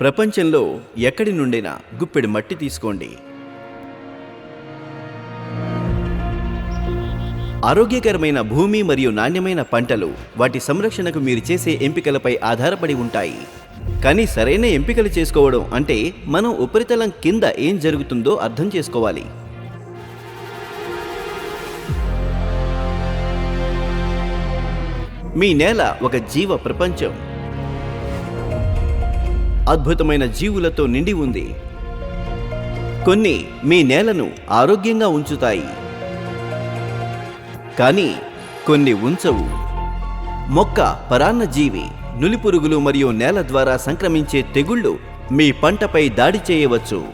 ప్రపంచంలో ఎక్కడి నుండైనా గుప్పెడు మట్టి తీసుకోండి. ఆరోగ్యకరమైన భూమి మరియు నాణ్యమైన పంటలు వాటి సంరక్షణకు మీరు చేసే ఎంపికలపై ఆధారపడి ఉంటాయి. కానీ సరైన ఎంపికలు చేసుకోవడం అంటే మనం ఉపరితలం కింద ఏం జరుగుతుందో అర్థం చేసుకోవాలి. మీ నేల ఒక జీవ ప్రపంచం. అద్భుతమైన జీవులతో నిండి ఉంది. కొన్ని మీ నేలను ఆరోగ్యంగా ఉంచుతాయి. కానీ కొన్ని ఉంచవు. మొక్క పరాన్న జీవి నులిపురుగులు మరియు నేల ద్వారా సంక్రమించే తెగుళ్ళు మీ పంటపై దాడి చేయవచ్చు.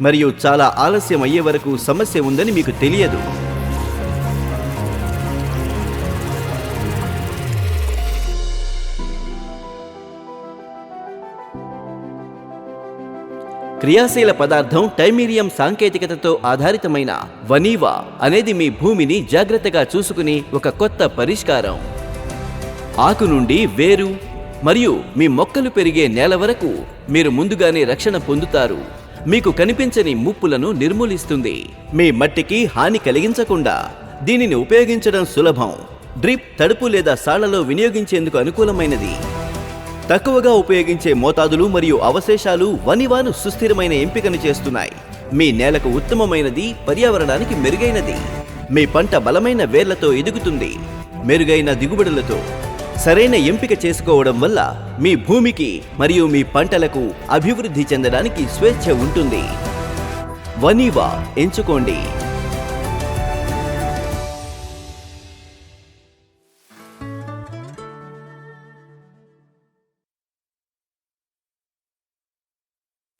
మరియు చాలా ఆలస్యం అయ్యే వరకు సమస్య ఉందని మీకు తెలియదు. క్రియాశీల పదార్థం టైమీరియం సాంకేతికతతో ఆధారితమైన వనీవా అనేది మీ భూమిని జాగ్రత్తగా చూసుకుని ఒక కొత్త పరిష్కారం. ఆకు నుండి వేరు మరియు మీ మొక్కలు పెరిగే నేల వరకు మీరు ముందుగానే రక్షణ పొందుతారు. మీకు కనిపించని ముప్పులను నిర్మూలిస్తుంది. మీ మట్టికి హాని కలిగించకుండా దీనిని ఉపయోగించడం సులభం. డ్రిప్ తడుపు లేదా సాళ్ళలో వినియోగించేందుకు అనుకూలమైనది. తక్కువగా ఉపయోగించే మోతాదులు మరియు అవశేషాలు వనివాను సుస్థిరమైన ఎంపికను చేస్తున్నాయి. మీ నేలకు ఉత్తమమైనది పర్యావరణానికి మెరుగైనది. మీ పంట బలమైన వేర్లతో ఎదుగుతుంది. మెరుగైన దిగుబడులతో. సరైన ఎంపిక చేసుకోవడం వల్ల మీ భూమికి మరియు మీ పంటలకు అభివృద్ధి చెందడానికి స్వేచ్ఛ ఉంటుంది. వనీవా ఎంచుకోండి.